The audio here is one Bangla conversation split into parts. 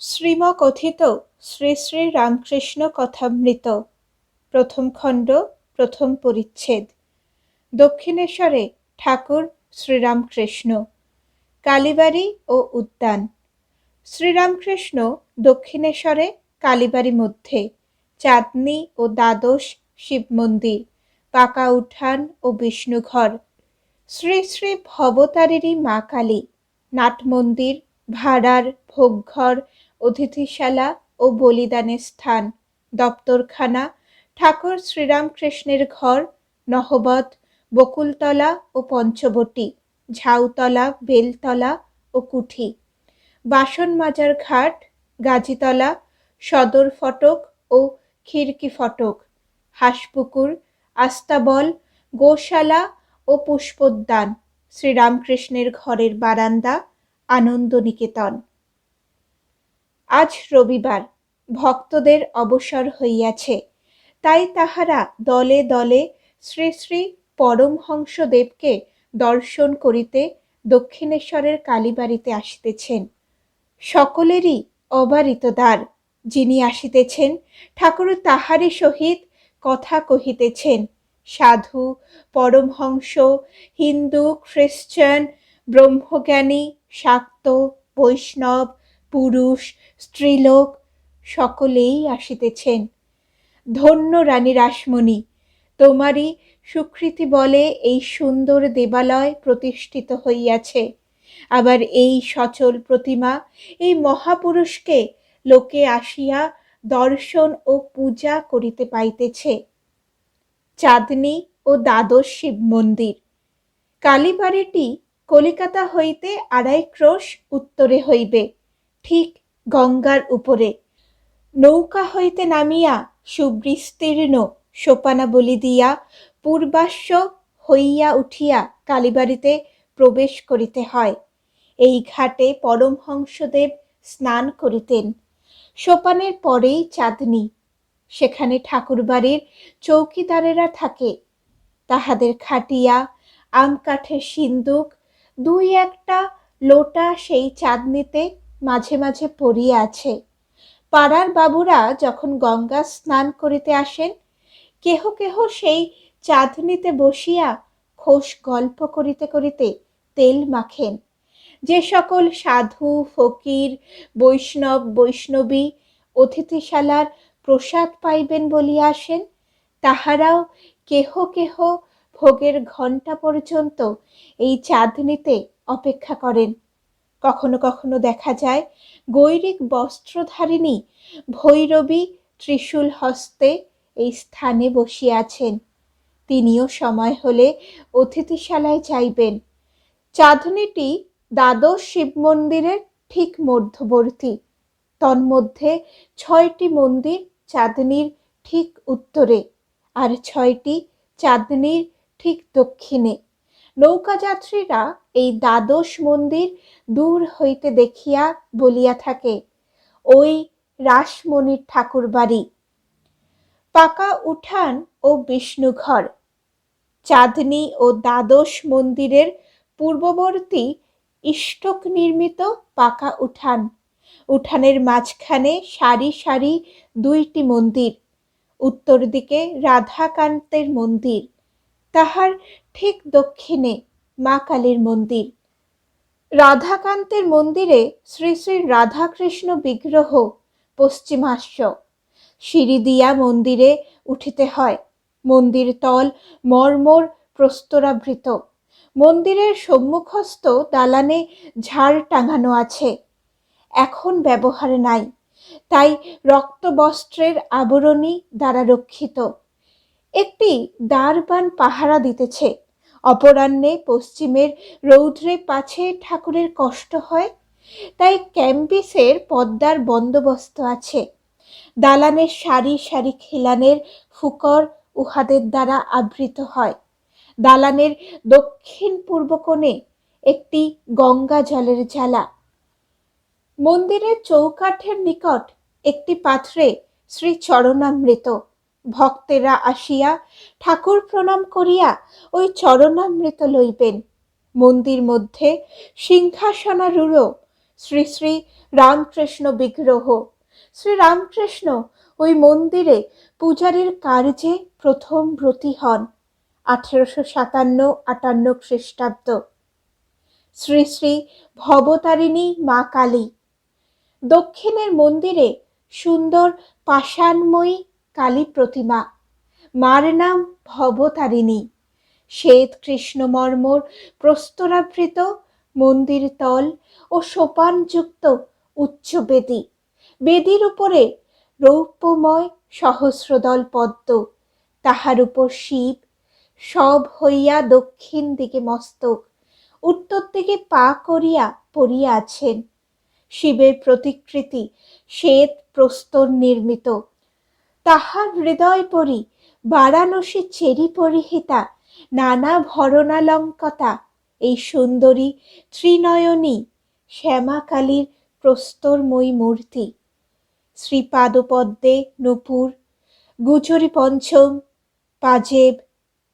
শ্রীমকথিত শ্রী শ্রী রামকৃষ্ণ কথামৃত, প্রথম খণ্ড, প্রথম পরিচ্ছেদ। দক্ষিণেশ্বরে ঠাকুর শ্রীরামকৃষ্ণ, কালীবাড়ি ও উদ্যান। শ্রীরামকৃষ্ণ দক্ষিণেশ্বরে কালীবাড়ি মধ্যে চাঁদনি ও দ্বাদশ শিব মন্দির, পাকা উঠান ও বিষ্ণুঘর শ্রী শ্রী ভবতারিণী মা কালী, নাট মন্দির, ভাড়ার ভোগঘর অতিথিশালা ও বলিদানের স্থান, দপ্তরখানা, ঠাকুর শ্রীরামকৃষ্ণের ঘর, নহবত, বকুলতলা ও পঞ্চবটী, ঝাউতলা, বেলতলা ও কুঠি বাসন মাজার ঘাট, গাজীতলা, সদর ফটক ও খিড়কি ফটক, হাঁসপুকুর, আস্তাবল, গোশালা ও পুষ্পোদ্যান, শ্রীরামকৃষ্ণের ঘরের বারান্দা আনন্দ নিকেতন আজ রবিবার, ভক্তদের অবসর হইয়াছে। তাই তাহারা দলে দলে শ্রী শ্রী পরমহংসদেবকে দর্শন করিতে দক্ষিণেশ্বরের কালীবাড়িতে আসিতেছেন। সকলেরই অবারিত দ্বার যিনি আসিতেছেন, ঠাকুর তাহারই সহিত কথা কহিতেছেন। সাধু, পরমহংস, হিন্দু, খ্রিশ্চান, ব্রহ্মজ্ঞানী, শাক্ত, বৈষ্ণব পুরুষ, স্ত্রীলোক সকলেই আসিতেছেন। ধন্য রানী রাসমণি, তোমারই সুকৃতি বলে এই সুন্দর দেবালয় প্রতিষ্ঠিত হইয়াছে। আবার এই সচল প্রতিমা এই মহাপুরুষকে লোকে আসিয়া দর্শন ও পূজা করিতে পাইতেছে। চাঁদনি ও দ্বাদশ শিব মন্দির। কালীবাড়িটি কলিকাতা হইতে আড়াই ক্রোশ উত্তরে হইবে। ঠিক গঙ্গার উপরে। নৌকা হইতে নামিয়া সুবিস্তীর্ণ সোপানা বলি দিয়া পূর্বাস্য হইয়া উঠিয়া কালীবাড়িতে প্রবেশ করিতে হয়। এই ঘাটে পরমহংসদেব স্নান করিতেন। সোপানের পরেই চাঁদনি। সেখানে ঠাকুরবাড়ির চৌকিদারেরা থাকে। তাহাদের খাটিয়া আম কাঠের সিন্দুক, দুই একটা লোটা সেই চাঁদনিতে মাঝে মাঝে পড়িয়া আছে। পাড়ার বাবুরা যখন গঙ্গা স্নান করিতে আসেন, কেহ কেহ সেই চাঁদনিতে বসিয়া খোস গল্প করিতে করিতে তেল মাখেন। যে সকল সাধু, ফকির, বৈষ্ণব, বৈষ্ণবী, অতিথিশালার প্রসাদ পাইবেন বলিয়া আসেন, তাহারাও কেহ কেহ ভোগের ঘণ্টা পর্যন্ত এই চাঁদনিতে অপেক্ষা করেন। কখনো কখনো দেখা যায়, গৈরিক বস্ত্রধারিণী ভৈরবী ত্রিশূল হস্তে এই স্থানে বসিয়াছেন। তিনিও সময় হলে অতিথিশালায় যাইবেন। চাঁদনিটি দ্বাদশ শিব মন্দিরের ঠিক মধ্যবর্তী। তন্মধ্যে ছয়টি মন্দির চাঁদনির ঠিক উত্তরে আর ছয়টি চাঁদনির ঠিক দক্ষিণে। নৌকাযাত্রীরা এই দ্বাদশ মন্দির দূর হইতে দেখিয়া বলিয়া থাকে, ওই রাসমণির ঠাকুর বাড়ি। পাকা উঠান ও বিষ্ণুঘর। চাঁদনি ও দ্বাদশ মন্দিরের পূর্ববর্তী ইষ্টক নির্মিত পাকা উঠান। উঠানের মাঝখানে সারি সারি দুইটি মন্দির। উত্তর দিকে রাধাকান্তের মন্দির। তাহার ঠিক দক্ষিণে মা কালীর মন্দির। রাধাকান্তের মন্দিরে শ্রী শ্রী রাধাকৃষ্ণ বিগ্রহ পশ্চিমাস্য সিঁড়ি দিয়া মন্দিরে উঠিতে হয়। মন্দির তল মর্মর প্রস্তরাবৃত। মন্দিরের সম্মুখস্থ দালানে ঝাড় টাঙানো আছে। এখন ব্যবহারে নাই। তাই রক্তবস্ত্রের আবরণী দ্বারা রক্ষিত। একটি দ্বারবান পাহারা দিতেছে। অপরাহ্নে পশ্চিমের রৌদ্রে পাছে ঠাকুরের কষ্ট হয়, তাই ক্যাম্পিসের পদ্মার বন্দোবস্ত আছে। দালানের সারি সারি খিলানের ফুকর উহাদের দ্বারা আবৃত হয়। দালানের দক্ষিণ পূর্ব কোণে একটি গঙ্গা জলের জ্বালা। মন্দিরের চৌকাঠের নিকট একটি পাত্রে শ্রী চরণামৃত ভক্তেরা আসিয়া ঠাকুর প্রণাম করিয়া ওই চরণামৃত লইবেন। মন্দির মধ্যে সিংহাসনারূঢ় শ্রী শ্রী রামকৃষ্ণ বিগ্রহ। শ্রী রামকৃষ্ণ ওই মন্দিরে পূজারীর কার্যে প্রথম ব্রতী হন, আঠেরোশো সাতান্ন আটান্ন খ্রিস্টাব্দ। শ্রী শ্রী ভবতারিণী মা কালী। দক্ষিণের মন্দিরে সুন্দর পাষাণময়ী কালী প্রতিমা। মার নাম ভবতারিণী। শ্বেত কৃষ্ণমর্মর প্রস্তরাবৃত মন্দির তল ও সোপানযুক্ত উচ্চ বেদী। বেদির উপরে রৌপ্যময় সহস্রদল পদ্ম। তাহার উপর শিব সব হইয়া দক্ষিণ দিকে মস্তক উত্তর দিকে পা করিয়া পড়িয়া আছেন। শিবের প্রতিকৃতি শ্বেত প্রস্তর নির্মিত। তাহার হৃদয় পরি, বারাণসী চেরি পরিহিতা, নানা ভরণালঙ্কতা, এই সুন্দরী ত্রিনয়নী শ্যামাকালীর প্রস্তরময়ী মূর্তি। শ্রীপাদপদ্মে নূপুর, গুজরি পঞ্চম, পাজেব,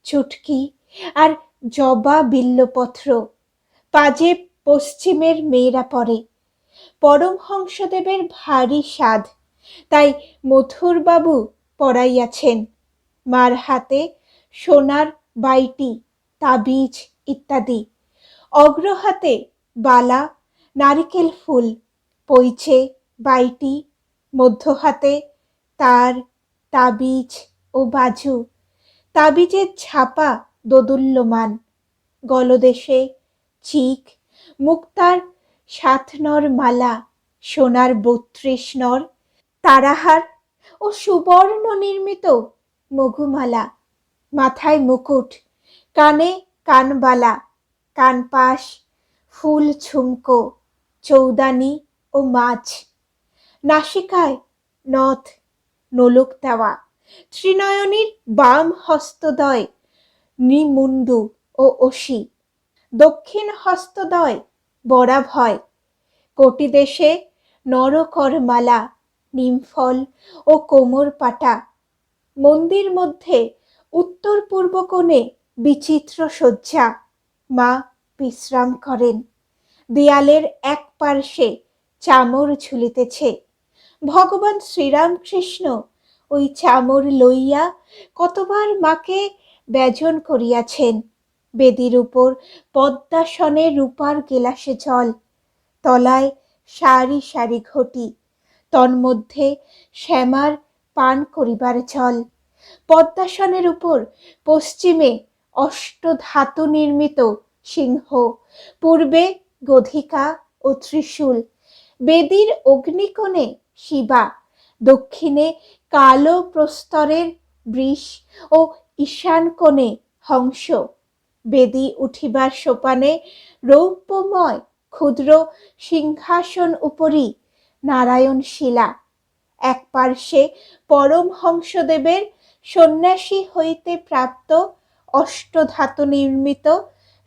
চুটকি আর জবা বিল্লপত্র। পাজেব পশ্চিমের মেয়েরা পরে। পরমহংসদেবের ভারী সাধ তাই মথুরবাবু পড়াইয়াছেন। মার হাতে সোনার বাইটি, তাবিজ ইত্যাদি। অগ্রহাতে বালা, নারিকেল ফুল, পইছে বাইটি মধ্য হাতে তার, তাবিজ ও বাজু। তাবিজের ছাপা দোদুল্যমান। গলদেশে চিক, মুক্তার সাত নর মালা, সোনার বত্রিশ নর তারাহার ও সুবর্ণ নির্মিত মগুমালা মাথায় মুকুট, কানে কানবালা, কানপাশ, ফুল ঝুমকো, চৌদানি ও মাছ। নাসিকায় নথ, নোলক দেওয়া। ত্রিনয়নীর বাম হস্তদয় নিমুন্ডু ও অসি দক্ষিণ হস্তদয়, বরাভয়। কোটি দেশে নরকরমালা নিমফল ও কোমর পাটা। মন্দির মধ্যে উত্তর পূর্ব কোণে বিচিত্র শয্যা। মা বিশ্রাম করেন। দেয়ালের এক পার্শ্বে চামর ঝুলিতেছে। ভগবান শ্রীরামকৃষ্ণ ওই চামর লইয়া কতবার মাকে ব্যজন করিয়াছেন। বেদির উপর পদ্মাসনে রূপার গেলাসে জল, তলায় সারি সারি ঘটি। তন্মধ্যে শ্যামার পান করিবার জল পদ্মাসনের উপর পশ্চিমে অষ্টধাতু নির্মিত সিংহ, পূর্বে গধিকা ও ত্রিশূল। বেদির অগ্নিকোণে শিবা, দক্ষিণে কালো প্রস্তরের বৃষ ও ঈশান কোণে হংস। বেদি উঠিবার সোপানে রৌপ্যময় ক্ষুদ্র সিংহাসন উপরি নারায়ণ শিলা। এক পার্শ্বে পরমহংসদেবের সন্ন্যাসী হইতে প্রাপ্ত অষ্টধাতু নির্মিত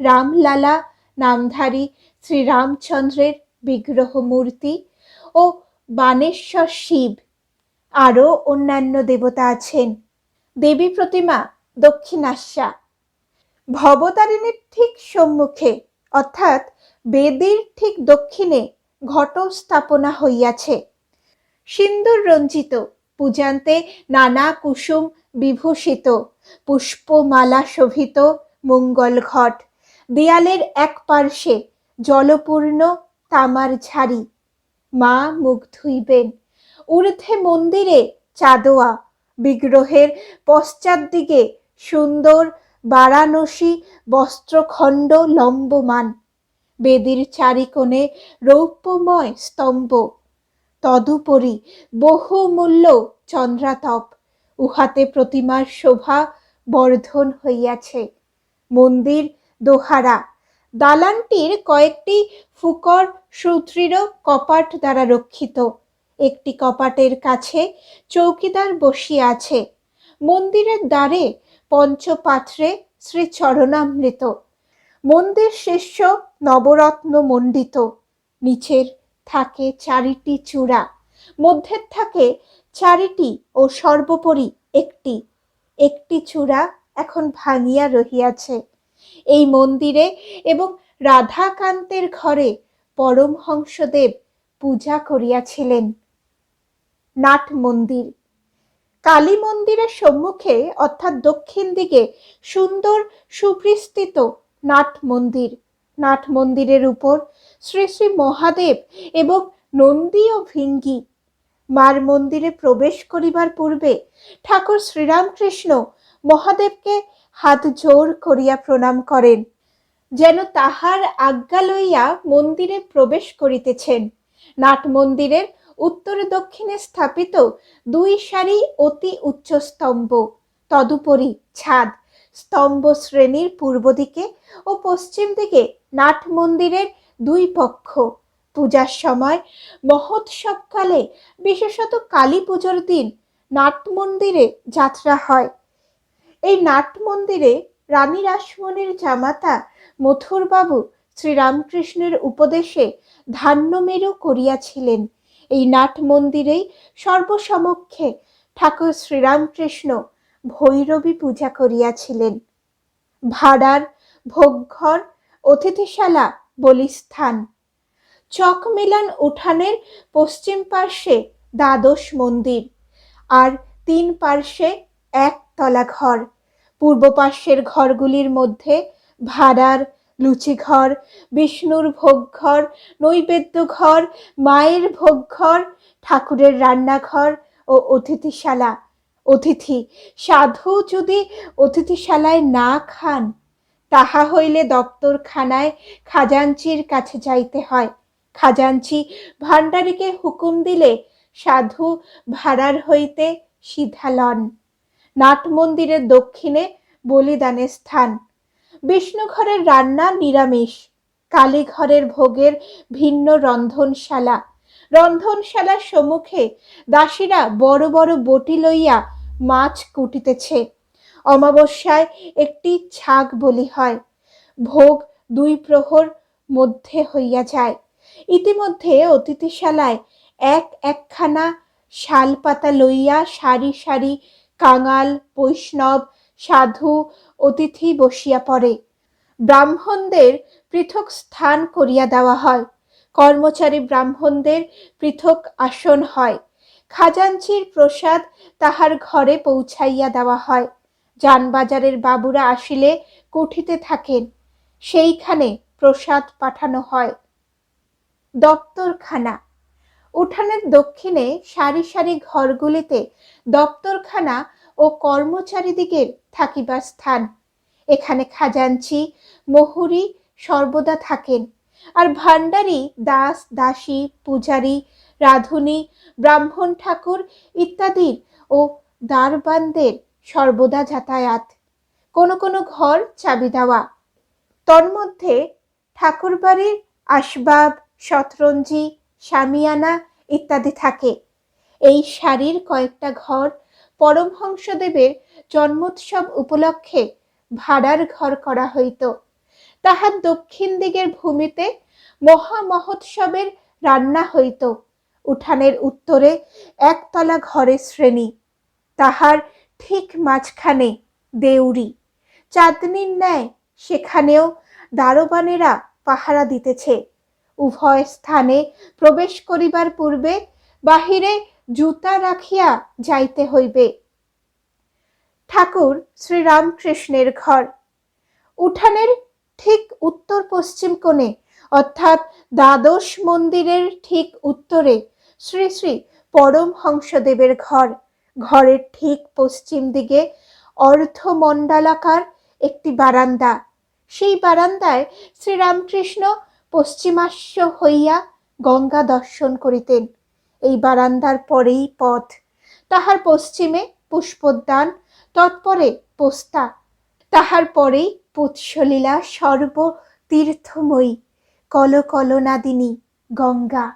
রামলালা নামধারী শ্রীরামচন্দ্রের বিগ্রহ মূর্তি ও বানেশ্বর শিব। আরও অন্যান্য দেবতা আছেন। দেবী প্রতিমা দক্ষিণাস্যা ভবতারিণীর ঠিক সম্মুখে, অর্থাৎ বেদির ঠিক দক্ষিণে ঘট স্থাপনা হইয়াছে। সিন্দুর রঞ্জিত, পূজান্তে নানা কুসুম বিভূষিত, পুষ্পমালা শোভিত, মঙ্গল ঘট, দেয়ালের এক পার্শ্বে জলপূর্ণ তামার ঝাড়ি। মা মুখ ধুইবেন, ঊর্ধ্বে মন্দিরে চাদোয়া, বিগ্রহের পশ্চাৎ দিকে সুন্দর বারাণসী বস্ত্রখণ্ড লম্বমান। বেদির চারিকোণে রৌপ্যময় স্তম্ভ। তদুপরি বহুমূল্য চন্দ্রাতপ। উহাতে প্রতিমার শোভা বর্ধন হইয়াছে। মন্দির দোহারা। দালানটির কয়েকটি ফুকর সুদৃঢ় কপাট দ্বারা রক্ষিত। একটি কপাটের কাছে চৌকিদার বসিয়া আছে। মন্দিরের দ্বারে পঞ্চপাত্রে শ্রী চরণামৃত মন্দির শিষ্য নবরত্ন মণ্ডিত নিচের থাকে চারিটি চূড়া। মধ্যের থাকে চারিটি ও সর্বোপরি একটি। একটি চূড়া এখন ভাঙিয়া রহিয়াছে। এই মন্দিরে এবং রাধাকান্তের ঘরে পরমহংসদেব পূজা করিয়াছিলেন। নাট মন্দির। কালী মন্দিরের সম্মুখে অর্থাৎ দক্ষিণ দিকে সুন্দর সুবিস্তৃত নাট মন্দির। নাট মন্দিরের উপর শ্রী শ্রী মহাদেব এবং নন্দী ও ভিঙ্গি মার মন্দিরে প্রবেশ করিবার পূর্বে ঠাকুর শ্রীরামকৃষ্ণ মহাদেবকে হাত জোর করিয়া প্রণাম করেন, যেন তাহার আজ্ঞা লইয়া মন্দিরে প্রবেশ করিতেছেন। নাট মন্দিরের উত্তর দক্ষিণে স্থাপিত দুই সারি অতি উচ্চ স্তম্ভ, তদুপরি ছাদ স্তম্ভ শ্রেণির পূর্ব দিকে ও পশ্চিম দিকে নাট মন্দিরের দুই পক্ষ। পূজার সময় মহোৎসবকালে বিশেষত কালী পুজোর দিন নাট মন্দিরে যাত্রা হয়। এই নাট মন্দিরে রানী রাসমণির জামাতা মথুরবাবু শ্রীরামকৃষ্ণের উপদেশে ধান্যমেরু করিয়াছিলেন। এই নাট মন্দিরেই সর্বসমক্ষে ঠাকুর শ্রীরামকৃষ্ণ ভৈরবী পূজা করিয়াছিলেন। ভাড়ার ভোগঘর, অতিথিশালা, বলিস্থান। চক মিলান উঠানের পশ্চিম পার্শ্বে দ্বাদশ মন্দির আর তিন পার্শ্বে একতলা ঘর। পূর্ব পার্শ্বের ঘরগুলির মধ্যে ভাড়ার লুচিঘর বিষ্ণুর ভোগঘর, নৈবেদ্য ঘর, মায়ের ভোগঘর, ঠাকুরের রান্নাঘর ও অতিথিশালা। অতিথি, সাধু যদি অতিথিশালায় না খান, তাহা হইলে দপ্তরখানায় খাজাঞ্চির কাছে যাইতে হয়। খাজাঞ্চি ভাণ্ডারীকে হুকুম দিলে সাধু ভাড়ার হইতে সিধা লন। নাট মন্দিরের দক্ষিণে বলিদানের স্থান। বিষ্ণুঘরের রান্না নিরামিষ। কালীঘরের ভোগের ভিন্ন রন্ধনশালা। রন্ধনশালার সম্মুখে দাসীরা বড় বড় বটি লইয়া মাছ কুটিতেছে। অমাবস্যায় একটি ছাগ বলি হয়। ভোগ দুই প্রহর মধ্যে হইয়া যায়। ইতিমধ্যে অতিথিশালায় এক একখানা শাল পাতা লইয়া সারি সারি কাঙাল, বৈষ্ণব, সাধু অতিথি বসিয়া পড়ে। ব্রাহ্মণদের পৃথক স্থান করিয়া দেওয়া হয়। কর্মচারী ব্রাহ্মণদের পৃথক আসন হয়। খাজাঞ্চির প্রসাদ তাহার ঘরে পৌঁছাইয়া দেওয়া হয়। যানবাজারের বাবুরা আসিলে কুঠিতে থাকেন। সেইখানে প্রসাদ পাঠানো হয়। দপ্তরখানা। উঠানের দক্ষিণে সারি সারি ঘরগুলিতে দপ্তরখানা ও কর্মচারীদিগের থাকিবার স্থান। এখানে খাজাঞ্চি, মহুরি সর্বদা থাকেন। আর ভাণ্ডারী, দাস, দাসী, পূজারী, রাধুনী, ব্রাহ্মণ ঠাকুর ইত্যাদির ও দ্বারবানদের সর্বদা যাতায়াত। কোনো কোনো ঘর চাবি দেওয়া। তন্মধ্যে ঠাকুরবাড়ির আসবাব, শতরঞ্জি শামিয়ানা ইত্যাদি থাকে। এই শাড়ির কয়েকটা ঘর পরমহংসদেবের জন্মোৎসব উপলক্ষে ভাড়ার ঘর করা হইত। তাহার দক্ষিণ দিকের ভূমিতে মহা মহোৎসবের রান্না হইত। উঠানের উত্তরে একতলা ঘরের শ্রেণি, তাহার ঠিক মাঝখানে দেউরি। চাঁদনির ন্যায় সেখানেও দারোবানেরা পাহারা দিতেছে। উভয় স্থানে প্রবেশ করিবার পূর্বে বাহিরে জুতা রাখিয়া যাইতে হইবে। ঠাকুর শ্রীরামকৃষ্ণের ঘর। উঠানের ঠিক উত্তর পশ্চিম কোণে, অর্থাৎ দ্বাদশ মন্দিরের ঠিক উত্তরে, শ্রী শ্রী পরমহংসদেবের ঘর। ঘরের ঠিক পশ্চিম দিকে অর্ধমণ্ডলাকার একটি বারান্দা। সেই বারান্দায় শ্রীরামকৃষ্ণ পশ্চিমাস্য হইয়া গঙ্গা দর্শন করিতেন। এই বারান্দার পরেই পথ। তাহার পশ্চিমে পুষ্পোদ্যান, তৎপরে পোস্তা। তাহার পরেই পুৎসলীলা সর্ব তীর্থময়ী কলকলনাদিনী গঙ্গা।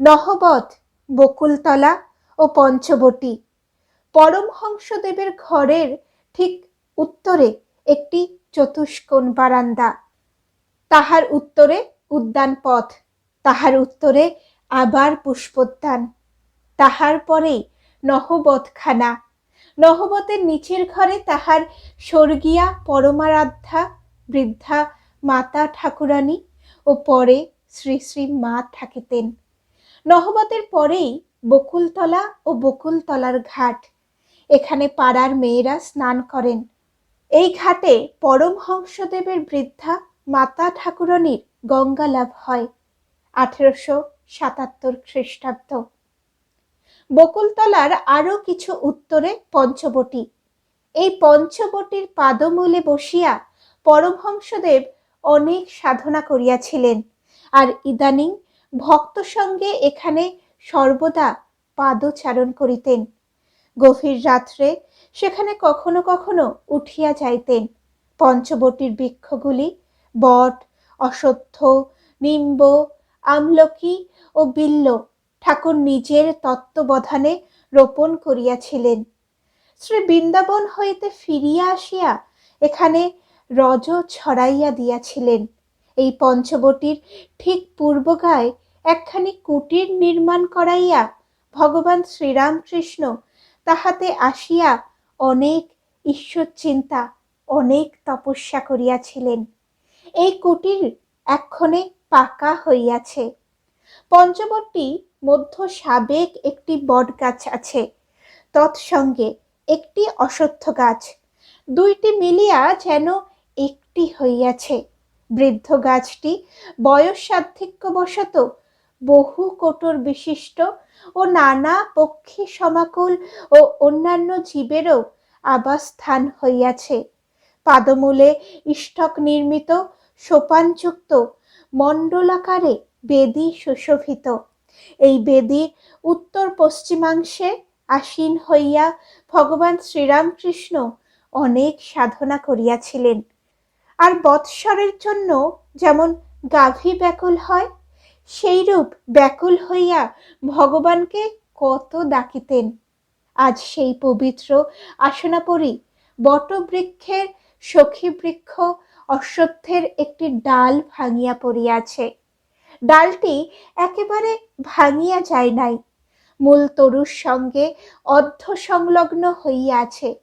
নহবত বকুলতলা ও পঞ্চবটী পরমহংসদেবের ঘরের ঠিক উত্তরে একটি চতুষ্কোণ বারান্দা। তাহার উত্তরে উদ্যান পথ, তাহার উত্তরে আবার পুষ্পোদ্যান, তাহার পরেই নহবতখানা নহবতের নিচের ঘরে তাহার স্বর্গীয়া পরমারাধ্যা, বৃদ্ধা মাতা ঠাকুরানী ও পরে শ্রী শ্রী মা থাকিতেন। নহবতের পরেই বকুলতলা ও বকুলতলার ঘাট। এখানে পাড়ার মেয়েরা স্নান করেন। এই ঘাটে পরমহংসদেবের বৃদ্ধা মাতা ঠাকুরণীর গঙ্গা লাভ হয়। আঠেরোশো সাতাত্তর খ্রিস্টাব্দ। বকুলতলার আরও কিছু উত্তরে পঞ্চবটী। এই পঞ্চবটির পাদমূলে বসিয়া পরমহংসদেব অনেক সাধনা করিয়াছিলেন। আর ইদানিং ভক্ত সঙ্গে এখানে সর্বদা পাদচারণ করিতেন। গভীর রাত্রে সেখানে কখনো কখনো উঠিয়া যাইতেন। পঞ্চবটির বৃক্ষগুলি বট, অশ্বত্থ, নিম্ব, আমলকি ও বিল্ল ঠাকুর নিজের তত্ত্ববধানে রোপণ করিয়াছিলেন। শ্রী বৃন্দাবন হইতে ফিরিয়া আসিয়া এখানে রজ ছড়াইয়া দিয়াছিলেন। এই পঞ্চবটির ঠিক পূর্বগায় একখানি কুটির নির্মাণ করাইয়া ভগবান শ্রীরামকৃষ্ণ তাহাতে আসিয়া অনেক ঈশ্বর চিন্তা অনেক তপস্যা করিয়াছিলেন। এই কুটির এক্ষণে পাকা হইয়াছে। পঞ্চবটী মধ্য সাবেক একটি বট গাছ আছে। তৎসঙ্গে একটি অশ্বত্থ গাছ। দুইটি মিলিয়া যেন একটি হইয়াছে। বৃদ্ধ গাছটি বয়স সার্ধক্যবশত বহু কোটর বিশিষ্ট ও নানা পক্ষী সমাকুল ও অন্যান্য জীবেরও আবাসস্থান হইয়াছে। পাদমূলে ইষ্টক নির্মিত, সোপানযুক্ত, মণ্ডলাকারে বেদী সুশোভিত। এই বেদীর উত্তর পশ্চিমাংশে আসীন হইয়া ভগবান শ্রীরামকৃষ্ণ অনেক সাধনা করিয়াছিলেন। আর বৎসরের জন্য যেমন গাভী ব্যাকুল হয়, সেইরূপ ব্যাকুল হইয়া ভগবানকে কত ডাকিতেন। আজ সেই পবিত্র আসনাপরি বটবৃক্ষের সখী বৃক্ষ অশ্বত্থের একটি ডাল ভাঙিয়া পড়িয়াছে। ডালটি একেবারে ভাঙিয়া যায় নাই। মূল তরুর সঙ্গে অর্ধ সংলগ্ন হইয়াছে।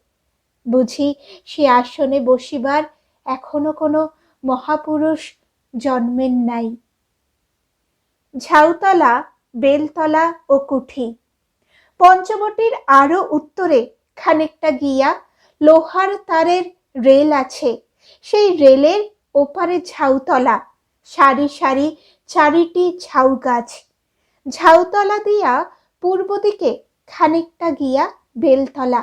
বুঝি সে আসনে বসিবার এখনও কোনো মহাপুরুষ জন্মেন নাই। ঝাউতলা, বেলতলা ও কুঠি। পঞ্চবটির আরও উত্তরে খানিকটা গিয়া লোহার তারের রেল আছে। সেই রেলের ওপারে ঝাউতলা। সারি সারি চারিটি ঝাউ গাছ। ঝাউতলা দিয়া পূর্ব দিকে খানিকটা গিয়া বেলতলা।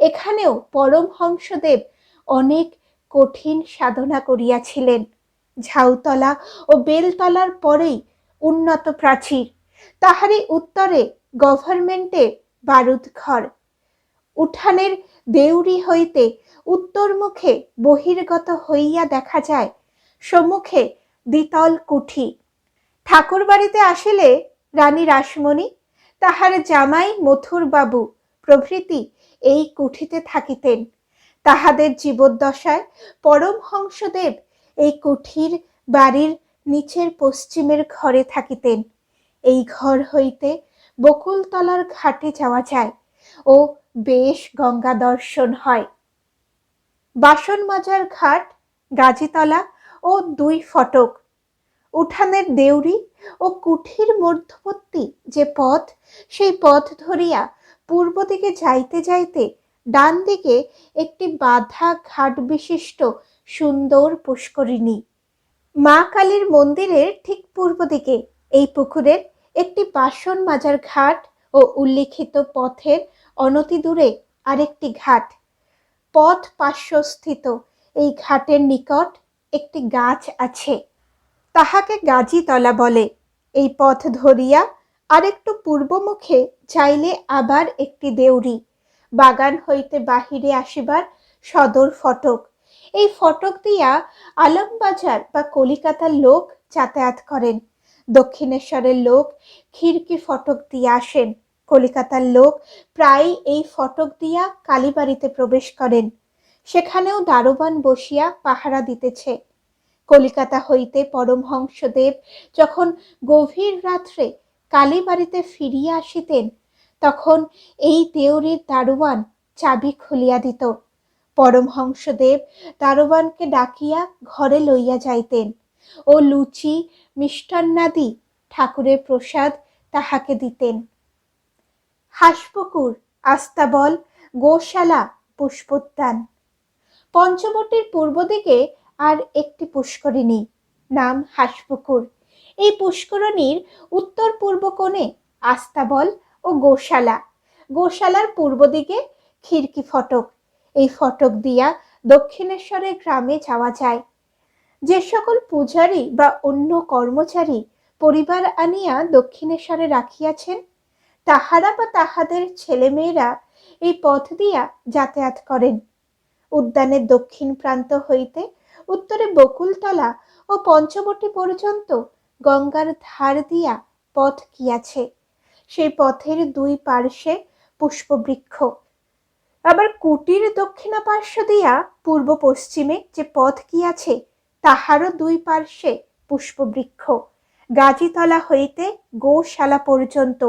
এখানেও পরমহংসদেব অনেক কঠিন সাধনা করিয়াছিলেন। ঝাউতলা ও বেলতলার পরেই উন্নত প্রাচীর। তাহারই উত্তরে গভর্নমেন্টের বারুদ ঘর। উঠানের দেউরি হইতে উত্তর মুখে বহির্গত হইয়া দেখা যায়, সম্মুখে দ্বিতল কুঠি। ঠাকুর বাড়িতে আসিলে রানী রাসমণি, তাহার জামাই মথুর বাবু প্রভৃতি এই কুঠিতে থাকিতেন। তাহাদের জীবদ্দশায় পরমহংসদেব এই কুঠির বাড়ির নিচের পশ্চিমের ঘরে থাকিতেন। এই ঘর হইতে বকুলতলার ঘাটে যাওয়া যায় ও বেশ গঙ্গা দর্শন হয়। বাসন মাজার ঘাট, গাজীতলা ও দুই ফটক উঠানের দেউরি ও কুঠির মধ্যবর্তী যে পথ, সেই পথ ধরিয়া পূর্ব দিকে যাইতে যাইতে ডান দিকে একটি বাধা ঘাট বিশিষ্ট সুন্দর পুষ্করিণী। মা কালীর মন্দিরের ঠিক পূর্ব দিকে এই পুকুরের একটি বাসন মাজার ঘাট ও উল্লিখিত পথের অনতি দূরে আরেকটি ঘাট। পথ পার্শ্বস্থিত এই ঘাটের নিকট একটি গাছ আছে। তাহাকে গাজীতলা বলে। এই পথ ধরিয়া আরেকটু পূর্বমুখে চাইলে আবার একটি দেউরি। বাগান হইতে বাহিরে আসিবার সদর ফটক। এই ফটক দিয়া আলমবাজার বা কলিকাতার লোক যাতায়াত করেন। দক্ষিণেশ্বরের লোক খিড়কি ফটক দিয়ে আসেন। কলিকাতার লোক প্রায় এই ফটক দিয়া কালীবাড়িতে প্রবেশ করেন। সেখানেও দারোবান বসিয়া পাহারা দিতেছে। কলিকাতা হইতে পরমহংসদেব যখন গভীর রাত্রে কালীবাড়িতে ফিরিয়া আসিতেন, তখন এই দেউরির দারোয়ান চাবি খুলিয়া দিত। পরমহংসদেব দারোয়ানকে ডাকিয়া ঘরে লইয়া যাইতেন ও লুচি, মিষ্টান্নাদি, ঠাকুরের প্রসাদ তাহাকে দিতেন। হাসপুকুর, আস্তাবল, গোশালা, পুষ্পোদ্যান। পঞ্চবটির পূর্ব দিকে আর একটি পুষ্করিণী নাম হাসপুকুর। এই পুষ্করণীর উত্তর পূর্ব কোণে আস্তাবল ও গোশালা। গোশালার পূর্ব দিকে খিড়কি ফটক। এই ফটক দিয়া দক্ষিণেশ্বরের গ্রামে যাওয়া যায়। যে সকল পূজারী বা অন্য কর্মচারী পরিবার আনিয়া দক্ষিণেশ্বরে রাখিয়াছেন, তাহারা বা তাহাদের ছেলেমেয়েরা এই পথ দিয়া যাতায়াত করেন। উদ্যানের দক্ষিণ প্রান্ত হইতে উত্তরে বকুলতলা ও পঞ্চবটী পর্যন্ত গঙ্গার ধার দিয়া পথ গিয়াছে। সেই পথের দুই পার্শ্বে পুষ্পবৃক্ষ। আবার কুটির দক্ষিণা পার্শ্ব দিয়া পূর্ব পশ্চিমে যে পথ গিয়াছে, তাহারও দুই পার্শ্বে পুষ্পবৃক্ষ। গাজীতলা হইতে গোশালা পর্যন্ত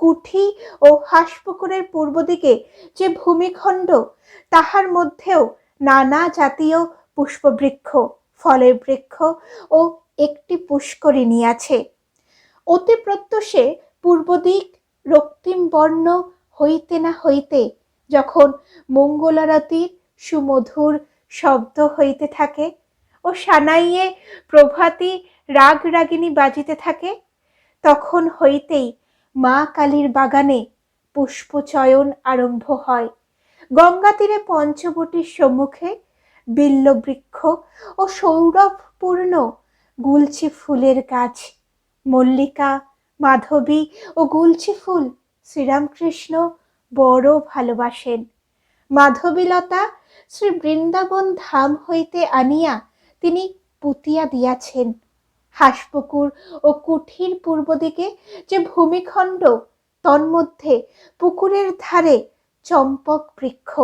কুঠি ও হাঁসপুকুরের পূর্ব দিকে যে ভূমিখণ্ড, তাহার মধ্যেও নানা জাতীয় পুষ্পবৃক্ষ, ফলের বৃক্ষ ও একটি পুষ্করিণী আছে। অতি প্রত্যুষে পূর্ব দিক রক্তিম বর্ণ হইতে না হইতে যখন মঙ্গলারতির সুমধুর শব্দ হইতে থাকে ও সানাইয়ে প্রভাতী রাগ রাগিনী বাজিতে থাকে, তখন হইতেই মা কালীর বাগানে পুষ্পচয়ন আরম্ভ হয়। গঙ্গা তীরে পঞ্চবটির সম্মুখে বিল্লবৃক্ষ ও সৌরভপূর্ণ গুলছি ফুলের গাছ। মল্লিকা, মাধবী ও গুলছি ফুল শ্রীরামকৃষ্ণ বড় ভালোবাসেন। মাধবীলতা শ্রী বৃন্দাবন ধাম হইতে আনিয়া তিনি পুতিয়া দিয়াছেন। হাসপুকুর ও কুঠির পূর্ব দিকে যে ভূমিখণ্ড তন্মধ্যে পুকুরের ধারে চম্পক বৃক্ষ।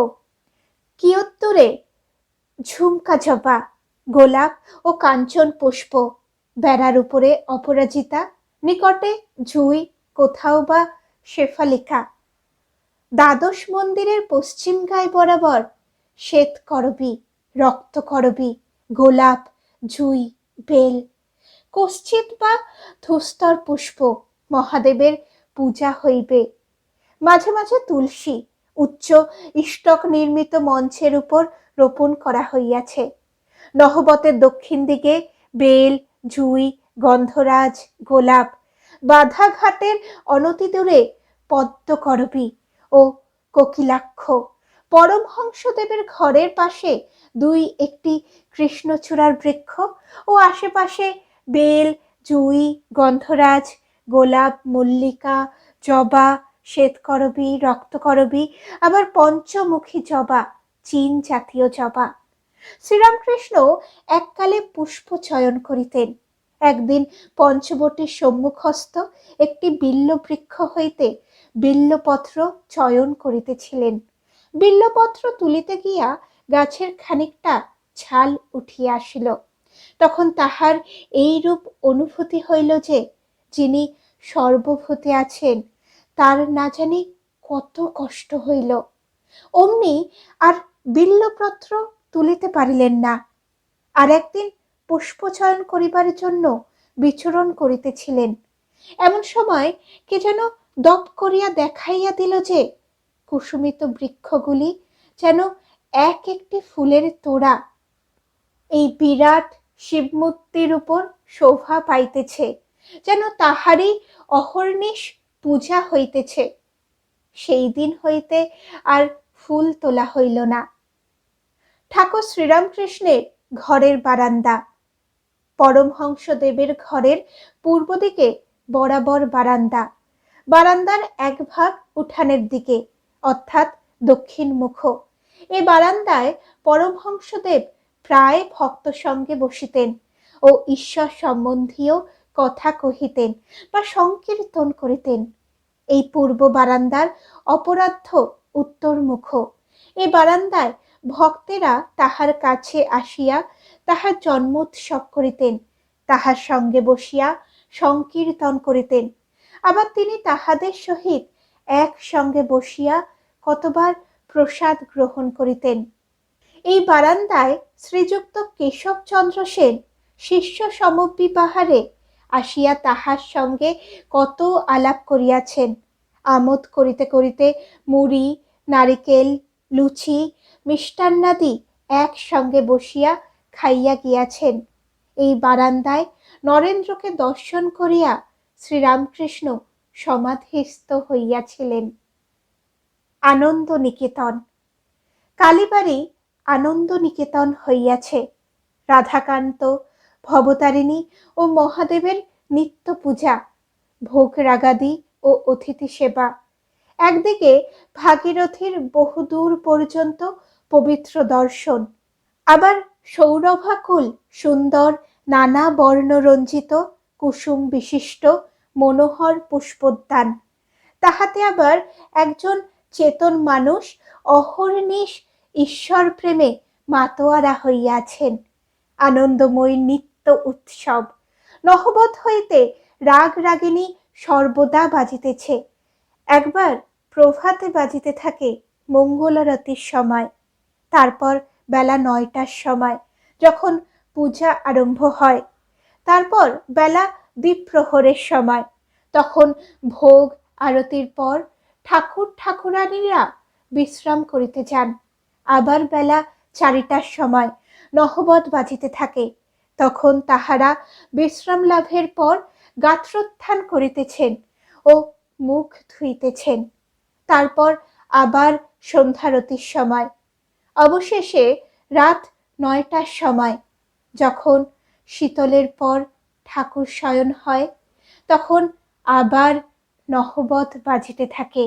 কিয়ত্তরে ঝুমকা জবা গোলাপ ও কাঞ্চন পুষ্প। বেড়ার উপরে অপরাজিতা, নিকটে জুই কোথাও বা শেফালিকা। দ্বাদশ মন্দিরের পশ্চিম গায়ে বরাবর শ্বেত করবি, রক্ত করবি, গোলাপ জুই বেল কশ্চিত বা ধুস্তর পুষ্প মহাদেবের পূজা হইবে। মাঝে মাঝে তুলসী, উচ্চ ইষ্টক নির্মিত মঞ্চের উপর রোপণ করা হইয়াছে। নহবতের দক্ষিণ দিকে বেল, জুই, গন্ধরাজ, গোলাপ, বাধাঘাটের অনতি দূরে পদ্মকরবী ও কোকিলাক্ষ, পরমহংসদেবের ঘরের পাশে দুই একটি কৃষ্ণচূড়ার বৃক্ষ ও আশেপাশে বেল, জুই, গন্ধরাজ, গোলাপ, মল্লিকা, জবা, শ্বেতকরবী, রক্তকরবী, আবার পঞ্চমুখী জবা চীন জাতীয় জবা। শ্রীরামকৃষ্ণ এককালে পুষ্প চয়ন করিতেন। একদিন পঞ্চবটির সম্মুখস্থ একটি বিল্লবৃক্ষ হইতে বিল্লপত্র চয়ন করিতেছিলেন। বিল্লপত্র তুলিতে গিয়া গাছের খানিকটা ছাল উঠিয়া আসিল। তখন তাহার এইরূপ অনুভূতি হইল যে, যিনি সর্বভূতে আছেন, তার না জানি কত কষ্ট হইল। অমনি আর বিল্লপত্র তুলিতে পারিলেন না। আর একদিন পুষ্পচয়ন করিবার জন্য বিচরণ করিতেছিলেন। এমন সময় কে যেন দপ করিয়া দেখাইয়া দিল যে, কুসুমিত বৃক্ষগুলি যেন এক একটি ফুলের তোড়া। এই বিরাট শিবমূর্তির উপর শোভা পাইতেছে, যেন তাহারই অহর্নিশ পূজা হইতেছে। সেই দিন হইতে আর ফুল তোলা হইল না। ঠাকুর শ্রীরামকৃষ্ণের ঘরের বারান্দা। পরমহংসদেবের ঘরের পূর্ব দিকে বরাবর বারান্দা। বারান্দার এক ভাগ উঠানের দিকে, অর্থাৎ দক্ষিণ মুখ। এ বারান্দায় পরমহংসদেব প্রায় ভক্ত সঙ্গে বসিতেন ও ঈশ্বর সম্বন্ধীয় কথা কহিতেন বা সংকীর্তন করিতেন। এই পূর্ব বারান্দার অপরাধ্য উত্তর মুখ। এই বারান্দায় ভক্তেরা তাহার কাছে আসিয়া তাহার জন্মোৎসব করিতেন, তাহার সঙ্গে বসিয়া সংকীর্তন করিতেন। আবার তিনি তাহাদের সহিত একসঙ্গে বসিয়া কতবার প্রসাদ গ্রহণ করিতেন। এই বারান্দায় শ্রীযুক্ত কেশবচন্দ্র সেন শিষ্য সমবিবাহারে আসিয়া তাহার সঙ্গে কত আলাপ করিয়াছেন। আমোদ করিতে করিতে মুড়ি, নারিকেল, লুচি মিষ্টান্নাদি একসঙ্গে বসিয়া খাইয়া গিয়াছেন। এই বারান্দায় নরেন্দ্রকে দর্শন করিয়া শ্রীরামকৃষ্ণ সমাধিস্থ হইয়াছিলেন। আনন্দ নিকেতন কালীবাড়ি আনন্দ নিকেতন হইয়াছে। রাধাকান্ত, ভবতারিণী ও মহাদেবের নিত্য পূজা ভোগ রাগাদি ও অতিথি সেবা। একদিকে ভাগীরথীর বহুদূর পর্যন্ত পবিত্র দর্শন। আবার সৌরভাকুল সুন্দর, নানা বর্ণরঞ্জিত, কুসুম বিশিষ্ট, মনোহর পুষ্পোদ্যান। তাহাতে আবার একজন চেতন মানুষ, অহর্নিশ ঈশ্বর প্রেমে মাতোয়ারা হইয়াছেন। আনন্দময়ী নিত্য উৎসব। নহবত হইতে রাগ রাগিনী সর্বদা বাজিতেছে। একবার প্রভাতে বাজিতে থাকে মঙ্গলারতির সময়। তারপর বেলা নয়টার সময় যখন পূজা আরম্ভ হয়। তারপর বেলা দ্বীপ্রহরের সময়। তখন ভোগ আরতির পর ঠাকুর ঠাকুরানীরা বিশ্রাম করিতে যান। আবার বেলা চারিটার সময় নহবত বাজিতে থাকে। তখন তাহারা বিশ্রাম লাভের পর গাত্রোত্থান করিতেছেন ও মুখ ধুইতেছেন। তারপর আবার সন্ধ্যারতির সময় অবশেষে রাত নয়টার সময় যখন শীতলের পর ঠাকুর শয়ন হয়, তখন আবার নহবত বাজিতে থাকে।